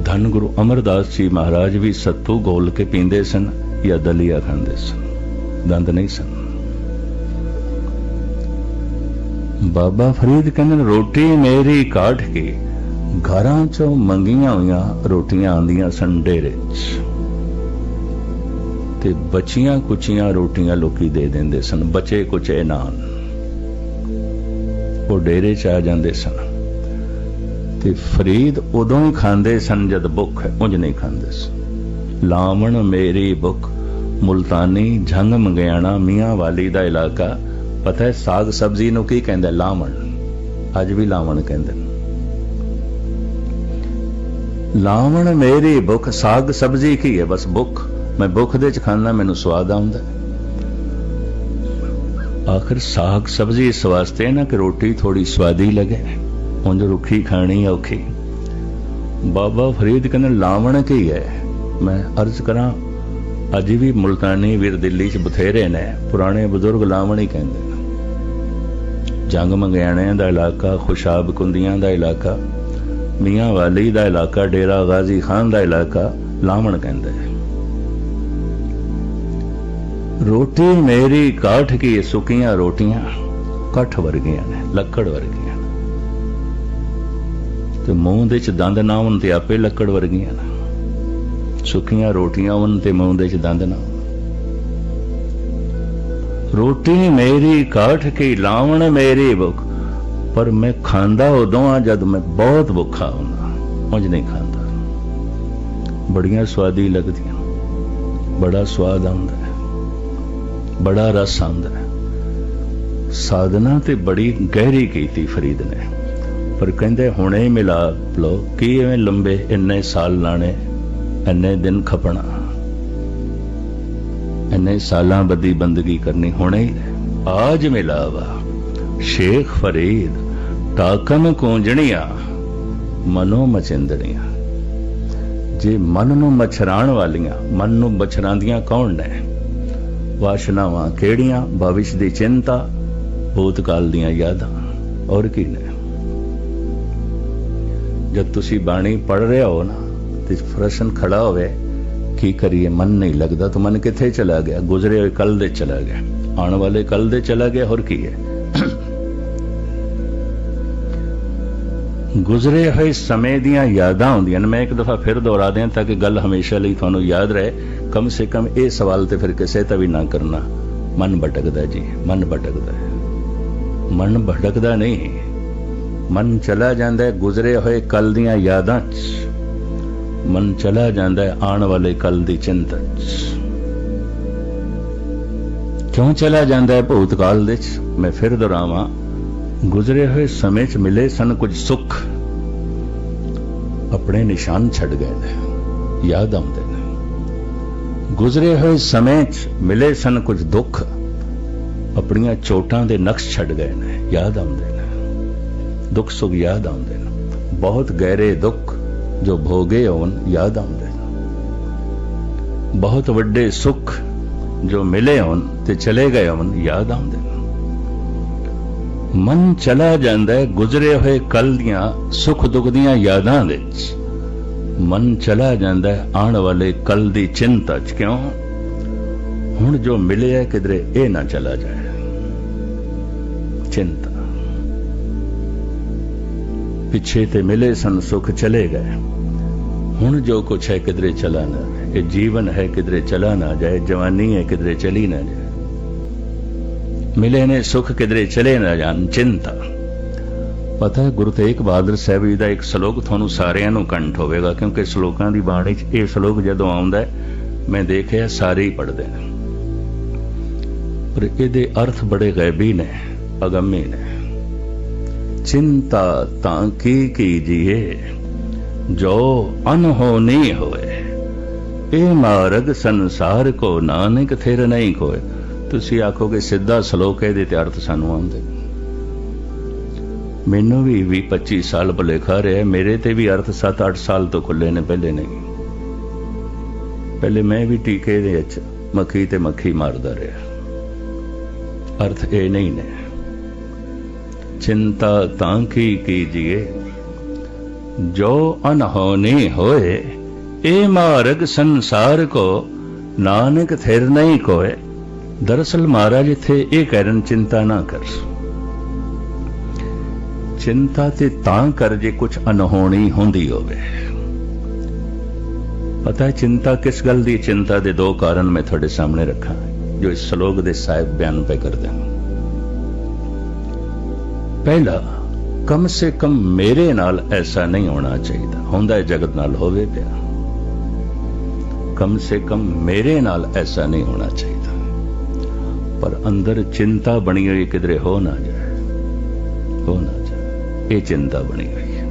ਧੰਨ ਗੁਰੂ ਅਮਰਦਾਸ ਜੀ ਮਹਾਰਾਜ ਵੀ ਸੱਤੂ ਗੋਲ ਕੇ ਪੀਂਦੇ ਸਨ ਜਾਂ ਦਲੀਆ ਖਾਂਦੇ ਸਨ। ਦੰਦ ਨਹੀਂ ਸਨ। ਬਾਬਾ ਫਰੀਦ ਕਹਿੰਦੇ ਨੇ, ਰੋਟੀ ਮੇਰੀ ਕਾਢ ਕੇ। ਘਰਾਂ ਚੋਂ ਮੰਗੀਆਂ ਹੋਈਆਂ ਰੋਟੀਆਂ ਆਂਦੀਆਂ ਸਨ ਡੇਰੇ 'ਚ। ਤੇ ਬਚੀਆਂ ਕੁਚੀਆਂ ਰੋਟੀਆਂ ਲੋਕੀ ਦੇ ਦਿੰਦੇ ਸਨ ਬਚੇ ਕੁਚੇ ਨਾਨ। ਉਹ ਡੇਰੇ 'ਚ ਆ ਜਾਂਦੇ ਸਨ। ਤੇ ਫਰੀਦ ਉਦੋਂ ਹੀ ਖਾਂਦੇ ਸਨ ਜਦ ਭੁੱਖ ਹੈ ਉਂਝ ਨਹੀਂ ਖਾਂਦੇ ਸਨ ਲਾਵਣ ਮੇਰੀ ਭੁੱਖ ਮੁਲਤਾਨੀ ਝੰਗ ਮੰਗਿਆਣਾ ਮੀਆਂ ਵਾਲੀ ਦਾ ਇਲਾਕਾ ਪਤਾ ਹੈ, ਸਾਗ ਸਬਜ਼ੀ ਨੂੰ ਕੀ ਕਹਿੰਦਾ ਲਾਵਣ। ਅੱਜ ਵੀ ਲਾਵਣ ਕਹਿੰਦੇ ਨੇ। ਲਾਵਣ ਮੇਰੀ ਭੁੱਖ, ਸਾਗ ਸਬਜ਼ੀ ਕੀ ਹੈ? ਬਸ ਭੁੱਖ। ਮੈਂ ਭੁੱਖ ਦੇ ਚ ਖਾਣਾ ਮੈਨੂੰ ਸਵਾਦ ਆਉਂਦਾ ਹੈ। ਆਖਰ ਸਾਗ ਸਬਜ਼ੀ ਇਸ ਵਾਸਤੇ ਨਾ ਕਿ ਰੋਟੀ ਥੋੜੀ ਸਵਾਦੀ ਲੱਗੇ। ਉਂਝ ਰੁੱਖੀ ਖਾਣੀ ਔਖੀ। ਬਾਬਾ ਫਰੀਦ ਕਹਿੰਦੇ, ਲਾਵਣ ਕੀ ਹੈ? ਮੈਂ ਅਰਜ਼ ਕਰਾਂ, ਅੱਜ ਵੀ ਮੁਲਤਾਨੀ ਵੀਰ ਦਿੱਲੀ 'ਚ ਬਥੇਰੇ ਨੇ। ਪੁਰਾਣੇ ਬਜ਼ੁਰਗ ਲਾਵਣ ਹੀ ਕਹਿੰਦੇ। ਨੇ ਜੰਗ ਮੰਗਿਆਣਿਆਂ ਦਾ ਇਲਾਕਾ, ਖੁਸ਼ਾਬ ਕੁੰਦੀਆਂ ਦਾ ਇਲਾਕਾ, ਮੀਆਂ ਵਾਲੀ ਦਾ ਇਲਾਕਾ, ਡੇਰਾ ਗਾਜ਼ੀ ਖਾਨ ਦਾ ਇਲਾਕਾ ਲਾਵਣ ਕਹਿੰਦੇ ਨੇ ਰੋਟੀ ਮੇਰੀ ਕਾਠ ਕੀ ਸੁੱਕੀਆਂ ਰੋਟੀਆਂ, ਕੱਠ ਵਰਗੀਆਂ ਨੇ, ਲੱਕੜ ਵਰਗੀਆਂ ਨੇ। ਤੇ ਮੂੰਹ ਦੇ ਚ ਦੰਦ ਨਾ ਹੋਣ ਤੇ ਆਪੇ ਲੱਕੜ ਵਰਗੀਆਂ ਨੇ। ਸੁੱਕੀਆਂ ਰੋਟੀਆਂ ਹੋਣ ਤੇ ਮੂੰਹ ਦੇ ਚ ਦੰਦ ਨਾ ਹੋਣ। ਰੋਟੀ ਮੇਰੀ, ਕਾਠ ਕੀ ਲਾਵਣ ਮੇਰੀ ਭੁੱਖ। ਪਰ ਮੈਂ ਖਾਂਦਾ ਉਦੋਂ ਆ ਜਦ ਮੈਂ ਬਹੁਤ ਭੁੱਖਾ ਹੁੰਦਾ। ਉਂਝ ਨਹੀਂ ਖਾਂਦਾ। ਬੜੀਆਂ ਸਵਾਦੀ ਲੱਗਦੀਆਂ। ਬੜਾ ਸਵਾਦ ਆਉਂਦਾ ਹੈ। ਬੜਾ ਰਸ ਆਉਂਦਾ ਹੈ। ਸਾਧਨਾ ਤੇ ਬੜੀ ਗਹਿਰੀ ਕੀਤੀ ਫਰੀਦ ਨੇ। ਪਰ ਕਹਿੰਦੇ ਹੁਣੇ ਮਿਲਾ ਲੋ ਕੀ ਐਵੇਂ ਲੰਬੇ ਇੰਨੇ ਸਾਲ ਲਾਣੇ, ਇੰਨੇ ਦਿਨ ਖਪਣਾ। ਇਹਨੇ ਸਾਲਾਂ ਬੱਦੀ ਬੰਦਗੀ ਕਰਨੀ ਹੁਣੇ ਹੀ। ਆਜ ਮਿਲਾਵਾ, ਸ਼ੇਖ ਫਰੀਦ, ਤਾਕਨ ਕੋਂਜਣੀਆਂ, ਮਨੋ ਮਚਿੰਦੜੀਆਂ ਜੇ ਮਨ ਨੂੰ ਮਛਰਾਣ ਵਾਲੀਆਂ, ਮਨ ਨੂੰ ਬਛਰਾਂਦੀਆਂ ਕੌਣ ਨੇ? ਵਾਸ਼ਨਾਵਾਂ ਕਿਹੜੀਆਂ? ਭਵਿਸ਼ ਦੀ ਚਿੰਤਾ, ਭੂਤਕਾਲ ਦੀਆਂ ਯਾਦਾਂ, ਔਰ ਕੀ ਨੇ? ਜਦ ਤੁਸੀਂ ਬਾਣੀ ਪੜ ਰਹੇ ਹੋ ਨਾ, ਤੇ ਪ੍ਰਸ਼ਨ ਖੜਾ ਹੋਵੇ ਕੀ ਕਰੀਏ? ਮਨ ਨਹੀਂ ਲੱਗਦਾ ਤਾਂ ਮਨ ਕਿੱਥੇ ਚਲਾ ਗਿਆ? ਗੁਜ਼ਰੇ ਹੋਏ ਕੱਲ ਦੇ ਚਲਾ ਗਿਆ। ਆਉਣ ਵਾਲੇ ਕੱਲ ਦੇ ਚਲਾ ਗਿਆ, ਹੋਰ ਕੀ ਹੈ? ਗੁਜ਼ਰੇ ਹੋਏ ਸਮੇਂ ਦੀਆਂ ਯਾਦਾਂ ਹੁੰਦੀਆਂ ਨੇ। ਮੈਂ ਇੱਕ ਦਫਾ ਫਿਰ ਦੁਹਰਾ ਦਿਆਂ ਤਾਂ ਕਿ ਗੱਲ ਹਮੇਸ਼ਾ ਲਈ ਤੁਹਾਨੂੰ ਯਾਦ ਰਹੇ। ਕਮ ਸੇ ਕਮ ਇਹ ਸਵਾਲ ਤੇ ਫਿਰ ਕਿਸੇ ਤਾਂ ਵੀ ਨਾ ਕਰਨਾ। ਮਨ ਭਟਕਦਾ ਜੀ, ਮਨ ਭਟਕਦਾ ਹੈ। ਮਨ ਭਟਕਦਾ ਨਹੀਂ। ਮਨ ਚਲਾ ਜਾਂਦਾ ਹੈ ਗੁਜ਼ਰੇ ਹੋਏ ਕੱਲ ਦੀਆਂ ਯਾਦਾਂ 'ਚ। ਮਨ ਚਲਾ ਜਾਂਦਾ ਹੈ ਆਉਣ ਵਾਲੇ ਕੱਲ ਦੀ ਚਿੰਤਾ 'ਚ। ਕਿਉਂ ਚਲਾ ਜਾਂਦਾ ਹੈ ਭੂਤਕਾਲ ਦੇ 'ਚ? ਮੈਂ ਫਿਰ ਦੁਹਰਾਵਾਂ, ਗੁਜ਼ਰੇ ਹੋਏ ਸਮੇਂ 'ਚ ਮਿਲੇ ਸਨ ਕੁਝ ਸੁੱਖ। ਆਪਣੇ ਨਿਸ਼ਾਨ ਛੱਡ ਗਏ ਨੇ, ਯਾਦ ਆਉਂਦੇ ਨੇ। ਗੁਜ਼ਰੇ ਹੋਏ ਸਮੇਂ 'ਚ ਮਿਲੇ ਸਨ ਕੁਝ ਦੁੱਖ। ਆਪਣੀਆਂ ਚੋਟਾਂ ਦੇ ਨਕਸ਼ ਛੱਡ ਗਏ ਨੇ, ਯਾਦ ਆਉਂਦੇ ਨੇ। ਦੁੱਖ ਸੁਖ ਯਾਦ ਆਉਂਦੇ ਨੇ। ਬਹੁਤ ਗਹਿਰੇ ਦੁੱਖ। ਜੋ ਭੋਗੇ ਹੋਣ ਯਾਦ ਆਉਂਦੇ ਬਹੁਤ ਵੱਡੇ ਸੁੱਖ ਜੋ ਮਿਲੇ ਹੋਣ ਤੇ ਚਲੇ ਗਏ ਹੋਣ, ਯਾਦ ਆਉਂਦੇ ਮਨ ਚਲਾ ਜਾਂਦਾ ਹੈ ਗੁਜ਼ਰੇ ਹੋਏ ਕੱਲ ਦੀਆਂ ਸੁੱਖ ਦੁੱਖ ਦੀਆਂ ਯਾਦਾਂ ਵਿੱਚ। ਮਨ ਚਲਾ ਜਾਂਦਾ ਹੈ ਆਉਣ ਵਾਲੇ ਕੱਲ ਦੀ ਚਿੰਤਾ 'ਚ ਕਿਉਂ? ਹੁਣ ਜੋ ਮਿਲਿਆ ਕਿਧਰੇ ਇਹ ਨਾ ਚਲਾ ਜਾਏ। ਚਿੰਤਾ। ਪਿੱਛੇ ਤੇ ਮਿਲੇ ਸਨ, ਸੁੱਖ ਚਲੇ ਗਏ। ਹੁਣ ਜੋ ਕੁਛ ਹੈ ਕਿਧਰੇ ਚਲਾ ਨਾ ਇਹ ਜੀਵਨ ਹੈ ਕਿਧਰੇ ਚਲਾ ਨਾ ਜਾਏ, ਜਵਾਨੀ ਹੈ ਕਿਧਰੇ ਚਲੀ ਨਾ ਜਾਏ। ਮਿਲੇ ਨੇ ਸੁਖ ਕਿਧਰੇ ਚਲੇ ਨਾ ਜਾਣ, ਚਿੰਤਾ। ਪਤਾ ਹੈ ਗੁਰੂ ਤੇਗ ਬਹਾਦਰ ਸਾਹਿਬ ਜੀ ਦਾ ਇੱਕ ਸ਼ਲੋਕ ਤੁਹਾਨੂੰ ਸਾਰਿਆਂ ਨੂੰ ਕੰਠ ਹੋਵੇਗਾ, ਕਿਉਂਕਿ ਸ਼ਲੋਕਾਂ ਦੀ ਬਾਣੀ 'ਚ ਇਹ ਸ਼ਲੋਕ ਜਦੋਂ ਆਉਂਦਾ ਮੈਂ ਦੇਖਿਆ ਸਾਰੇ ਹੀ ਪੜਦੇ ਨੇ। ਪਰ ਇਹਦੇ ਅਰਥ ਬੜੇ ਗੈਬੀ ਨੇ, ਅਗੰਮੀ ਨੇ। ਚਿੰਤਾ ਤਾਂ ਕੀ ਕੀਜੀਏ ਜੋ ਅਨਹੋਨੀ ਇਹ ਮਾਰਗ ਸੰਸਾਰ ਕੋ ਨਾਨਕ ਥਿਰ ਨਹੀਂ ਕੋਏ ਤੁਸੀਂ ਆਖੋਗੇ ਸਿੱਧਾ ਸ਼ਲੋਕ ਇਹਦੇ ਤੇ ਅਰਥ ਸਾਨੂੰ ਆਉਂਦੇ। ਮੈਨੂੰ ਵੀ 20 25 ਸਾਲ ਭੁਲੇਖਾ ਰਿਹਾ, ਮੇਰੇ ਤੇ ਵੀ ਅਰਥ 7-8 ਸਾਲ ਤੋਂ ਖੁੱਲੇ ਨੇ, ਪਹਿਲੇ ਨਹੀਂ। ਪਹਿਲੇ ਮੈਂ ਵੀ ਟੀਕੇ ਦੇ ਵਿੱਚ ਮੱਖੀ ਤੇ ਮੱਖੀ ਮਾਰਦਾ ਰਿਹਾ। ਅਰਥ ਇਹ ਨਹੀਂ ਨੇ। ਚਿੰਤਾ ਤਾਂ ਕੀ ਕੀਜੀਏ? ਜੋ ਅਨਹੋਨੀ ਹੋਏ, ਇਹ ਮਾਰਗ ਸੰਸਾਰ ਕੋ ਨਾਨਕ ਥਿਰ ਨਹੀਂ ਕੋਏ। ਦਰਅਸਲ ਮਹਾਰਾਜ ਇੱਥੇ ਇਹ ਕਹਿਣ, ਚਿੰਤਾ ਨਾ ਕਰ। ਚਿੰਤਾ ਤੇ ਤਾਂ ਕਰ ਜੇ ਕੁਝ ਅਨਹੋਣੀ ਹੁੰਦੀ ਹੋਵੇ। ਪਤਾ ਹੈ ਚਿੰਤਾ ਕਿਸ ਗੱਲ ਦੀ? ਚਿੰਤਾ ਦੇ ਦੋ ਕਾਰਨ ਮੈਂ ਤੁਹਾਡੇ ਸਾਹਮਣੇ ਰੱਖਾਂ, ਜੋ ਇਸ ਸ਼ਲੋਕ ਦੇ ਸਾਹਿਬ ਬਿਆਨ ਪੈ ਕਰਦੇ ਹਨ ਪਹਿਲਾ ਕਮ ਸੇ ਕਮ ਮੇਰੇ ਨਾਲ ਐਸਾ ਨਹੀਂ ਹੋਣਾ ਚਾਹੀਦਾ। ਹੁੰਦਾ ਹੈ ਜਗਤ ਨਾਲ ਹੋਵੇ ਪਿਆ ਕਮ ਸੇ ਕਮ ਮੇਰੇ ਨਾਲ ਐਸਾ ਨਹੀਂ ਹੋਣਾ ਚਾਹੀਦਾ। ਪਰ ਅੰਦਰ ਚਿੰਤਾ ਬਣੀ ਹੋਈ ਕਿਧਰੇ ਹੋ ਨਾ ਜਾਏ। ਹੋ ਨਾ ਜਾਏ। ਇਹ ਚਿੰਤਾ ਬਣੀ ਹੋਈ ਹੈ।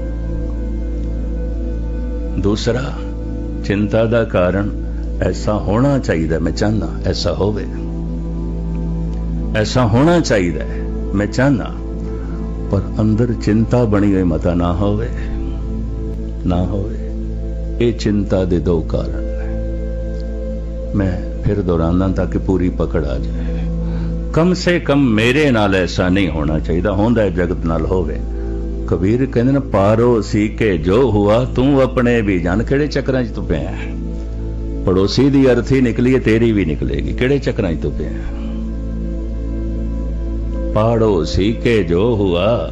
ਦੂਸਰਾ, ਚਿੰਤਾ ਦਾ ਕਾਰਨ ਐਸਾ ਹੋਣਾ ਚਾਹੀਦਾ ਮੈਂ ਚਾਹਨਾ ਐਸਾ ਹੋਵੇ। ਐਸਾ ਹੋਣਾ ਚਾਹੀਦਾ ਮੈਂ ਚਾਹਨਾ ਪਰ ਅੰਦਰ ਚਿੰਤਾ ਬਣੀ ਹੋਈ ਮਤਾ ਨਾ ਹੋਵੇ ਨਾ ਹੋਵੇ। ਇਹ ਚਿੰਤਾ ਦੇ ਦੋ ਕਾਰਨ ਨੇ। ਮੈਂ ਫਿਰ ਦੁਹਰਾਨਾ ਤਾਂ ਕਿ ਪੂਰੀ ਪਕੜ ਆ ਜਾਏ। ਕਮ ਸੇ ਕਮ ਮੇਰੇ ਨਾਲ ਐਸਾ ਨਹੀਂ ਹੋਣਾ ਚਾਹੀਦਾ ਹੁੰਦਾ ਹੈ ਜਗਤ ਨਾਲ ਹੋਵੇ। ਕਬੀਰ ਕਹਿੰਦੇ ਨੇ, ਪਾਰੋ ਸੀ ਕੇ ਜੋ ਹੁਆ, ਤੂੰ ਆਪਣੇ ਵੀ ਜਾਣ। ਕਿਹੜੇ ਚੱਕਰਾਂ 'ਚ ਤੂੰ ਪਿਆ ਪੜੋਸੀ ਦੀ ਅਰਥੀ ਨਿਕਲੀ ਤੇਰੀ ਵੀ ਨਿਕਲੇਗੀ। ਕਿਹੜੇ ਚੱਕਰਾਂ 'ਚ ਤੂੰ ਪਿਆ ਹੈ? ਪੜੋਸੀ ਕੇ ਜੋ ਹੁਆ,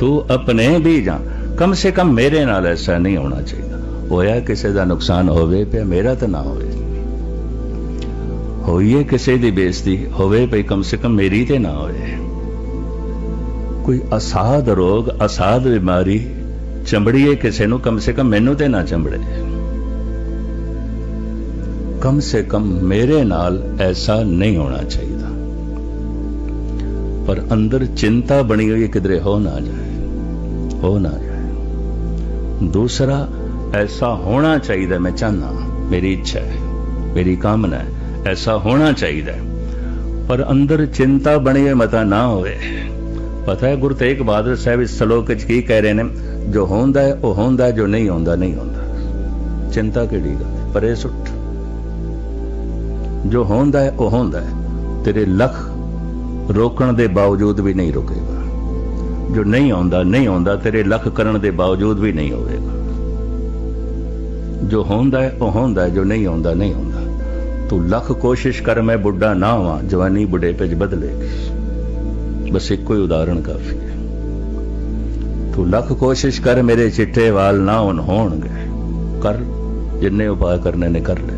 ਤੂੰ ਆਪਣੇ ਵੀ ਜਾਂ। ਕਮ ਸੇ ਕਮ ਮੇਰੇ ਨਾਲ ਐਸਾ ਨਹੀਂ ਹੋਣਾ ਚਾਹੀਦਾ। ਹੋਇਆ ਕਿਸੇ ਦਾ ਨੁਕਸਾਨ ਹੋਵੇ ਪਿਆ, ਮੇਰਾ ਤਾਂ ਨਾ ਹੋਵੇ। ਹੋਈਏ ਕਿਸੇ ਦੀ ਬੇਇੱਜ਼ਤੀ, ਹੋਵੇ ਪਈ ਕਮ ਸੇ ਕਮ ਮੇਰੀ ਤੇ ਨਾ ਹੋਵੇ। ਕੋਈ ਅਸਾਧ ਰੋਗ, ਅਸਾਧ ਬਿਮਾਰੀ, ਚੰਬੜੀਏ ਕਿਸੇ ਨੂੰ, ਕਮ ਸੇ ਕਮ ਮੈਨੂੰ ਤੇ ਨਾ ਚੰਬੜੇ। ਕਮ ਸੇ ਕਮ ਮੇਰੇ ਨਾਲ ਐਸਾ ਨਹੀਂ ਹੋਣਾ ਚਾਹੀਦਾ। ਪਰ ਅੰਦਰ ਚਿੰਤਾ ਬਣੀ ਹੋਈ ਹੈ ਕਿਧਰੇ ਹੋ ਨਾ ਜਾਏ, ਹੋ ਨਾ ਜਾਏ। ਦੂਸਰਾ, ਐਸਾ ਹੋਣਾ ਚਾਹੀਦਾ ਮੈਂ ਚਾਹਨਾ ਮੇਰੀ ਇੱਛਾ ਹੈ, ਮੇਰੀ ਕਾਮਨਾ ਹੈ, ਐਸਾ ਹੋਣਾ ਚਾਹੀਦਾ ਹੈ। ਪਰ ਅੰਦਰ ਚਿੰਤਾ ਬਣੀ ਹੋਈ, ਮਤਾ ਨਾ ਹੋਵੇ। ਪਤਾ ਹੈ, ਗੁਰੂ ਤੇਗ ਬਹਾਦਰ ਸਾਹਿਬ ਇਸ ਸ਼ਲੋਕ ਵਿੱਚ ਕੀ ਕਹਿ ਰਹੇ ਨੇ, ਜੋ ਹੁੰਦਾ ਹੈ, ਉਹ ਹੁੰਦਾ ਜੋ ਨਹੀਂ ਹੁੰਦਾ ਨਹੀਂ ਹੁੰਦਾ। ਚਿੰਤਾ ਕਿਹੜੀ ਗੱਲ ਪਰੇ ਸੁੱਟ ਜੋ ਹੁੰਦਾ ਹੈ, ਉਹ ਹੁੰਦਾ ਹੈ। ਤੇਰੇ ਲੱਖ ਰੋਕਣ ਦੇ ਬਾਵਜੂਦ ਵੀ ਨਹੀਂ ਰੁਕੇਗਾ। ਜੋ ਨਹੀਂ ਆਉਂਦਾ ਨਹੀਂ ਆਉਂਦਾ, ਤੇਰੇ ਲੱਖ ਕਰਨ ਦੇ ਬਾਵਜੂਦ ਵੀ ਨਹੀਂ ਹੋਵੇਗਾ। ਜੋ ਹੁੰਦਾ ਹੈ, ਉਹ ਹੁੰਦਾ ਹੈ, ਜੋ ਨਹੀਂ ਆਉਂਦਾ ਨਹੀਂ ਆਉਂਦਾ। ਤੂੰ ਲੱਖ ਕੋਸ਼ਿਸ਼ ਕਰ, ਮੈਂ ਬੁੱਢਾ ਨਾ ਹਾਂ ਜਵਾਨੀ ਬੁਢੇਪੇ ਚ ਬਦਲੇਗੀ ਬਸ ਇੱਕੋ ਹੀ ਉਦਾਹਰਣ ਕਾਫੀ ਹੈ। ਤੂੰ ਲੱਖ ਕੋਸ਼ਿਸ਼ ਕਰ, ਮੇਰੇ ਚਿੱਟੇ ਵਾਲ ਨਾ ਹੁਣ ਹੋਣਗੇ। ਕਰ, ਜਿੰਨੇ ਉਪਾਅ ਕਰਨੇ ਨੇ, ਕਰ ਲੈ।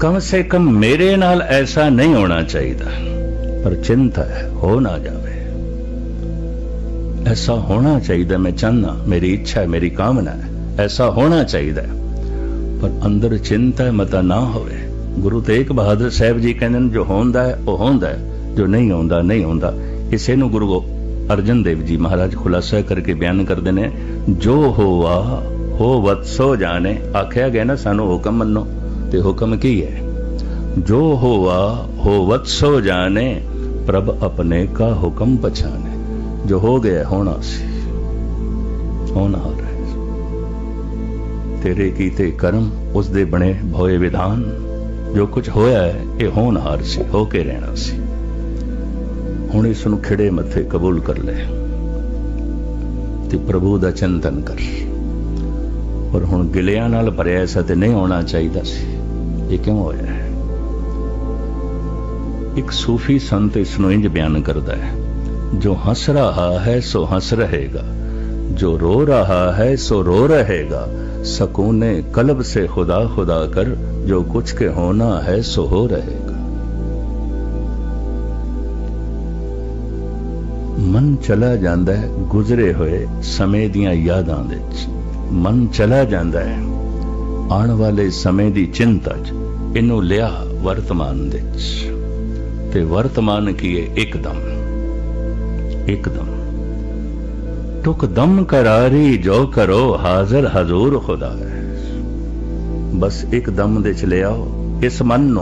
ਕਮ ਸੇ ਕਮ ਮੇਰੇ ਨਾਲ ਐਸਾ ਨਹੀਂ ਹੋਣਾ ਚਾਹੀਦਾ। ਪਰ ਚਿੰਤਾ ਹੈ, ਹੋ ਨਾ ਜਾਵੇ। ਐਸਾ ਹੋਣਾ ਚਾਹੀਦਾ ਮੈਂ ਚਾਹਨਾ ਮੇਰੀ ਇੱਛਾ ਹੈ, ਮੇਰੀ ਕਾਮਨਾ ਹੈ, ਐਸਾ ਹੋਣਾ ਚਾਹੀਦਾ ਪਰ ਅੰਦਰ ਚਿੰਤਾ ਮਤਾ ਨਾ ਹੋਵੇ। ਗੁਰੂ ਤੇਗ ਬਹਾਦਰ ਸਾਹਿਬ ਜੀ ਕਹਿੰਦੇ ਨੇ, ਜੋ ਹੁੰਦਾ ਹੈ, ਉਹ ਹੁੰਦਾ ਹੈ, ਜੋ ਨਹੀਂ ਹੁੰਦਾ ਨਹੀਂ ਹੁੰਦਾ ਇਸੇ ਨੂੰ ਗੁਰੂ ਅਰਜਨ ਦੇਵ ਜੀ ਮਹਾਰਾਜ ਖੁਲਾਸਾ ਕਰਕੇ ਬਿਆਨ ਕਰਦੇ ਨੇ, ਜੋ ਹੋਵਾ ਹੋ ਵਤਸੋ ਜਾਣੇ, ਆਖਿਆ ਗਿਆ ਨਾ, ਸਾਨੂੰ ਹੁਕਮ ਮੰਨੋ। ਤੇ ਹੁਕਮ ਕੀ ਹੈ ਜੋ ਹੋਵਾ ਹੋ ਵਤਸੋ ਜਾਣੇ ਪ੍ਰਭ ਆਪਣੇ ਕਾ ਹੁਕਮ ਪਛਾਣੇ ਜੋ ਹੋ ਗਿਆ ਹੋਣਾ ਸੀ ਹੋਣਾ ਹੋ ਰਿਹਾ ਤੇਰੇ ਕੀਤੇ ਕਰਮ ਉਸ ਦੇ ਬਣੇ ਭੋਏ ਵਿਧਾਨ ਜੋ ਕੁਝ ਹੋਇਆ ਹੈ ਇਹ ਹੋਣਹਾਰ ਸੀ ਹੋ ਕੇ ਰਹਿਣਾ ਸੀ ਹੁਣ ਇਸ ਨੂੰ ਖਿੜੇ ਮੱਥੇ ਕਬੂਲ ਕਰ ਲੈ ਤੇ ਪ੍ਰਭੂ ਦਾ ਚਿੰਤਨ ਕਰ ਪਰ ਹੁਣ ਗਿਲਿਆਂ ਨਾਲ ਭਰਿਆ ਐਸਾ ਤੇ ਨਹੀਂ ਹੋਣਾ ਚਾਹੀਦਾ ਸੀ ਇਹ ਕਿਉਂ ਹੋਇਆ ਹੈ ਇੱਕ ਸੂਫੀ ਸੰਤ ਇਸ ਨੂੰ ਇੰਜ ਬਿਆਨ ਕਰਦਾ ਹੈ ਜੋ ਹੱਸ ਰਹਾ ਹੈ ਸੋ ਹੱਸ ਰਹੇਗਾ जो रो रहा है सो रो रहेगा सकूने कल्ब से खुदा खुदा कर जो कुछ के होना है सो हो रहेगा ਮਨ ਚਲਾ ਜਾਂਦਾ ਹੈ ਗੁਜ਼ਰੇ ਹੋਏ ਸਮੇਂ ਦੀਆਂ ਯਾਦਾਂ ਦੇ ਵਿੱਚ ਮਨ ਚਲਾ ਜਾਂਦਾ ਹੈ ਆਉਣ ਵਾਲੇ ਸਮੇਂ ਦੀ ਚਿੰਤਾ 'ਚ ਇਹਨੂੰ ਲਿਆ ਵਰਤਮਾਨ ਦੇ ਵਿੱਚ। ਤੇ ਵਰਤਮਾਨ ਕੀ ਹੈ? ਇੱਕਦਮ। ਇੱਕਦਮ। ਟੁਕ ਦਮ ਕਰਾਰੀ ਜੋ ਕਰੋ, ਹਾਜ਼ਰ ਹਜ਼ੂਰ ਖੁਦਾ ਹੈ। ਬਸ ਇੱਕ ਦਮ ਦੇ ਚ ਲਿਆਓ। ਇਸ ਮਨ ਨੂੰ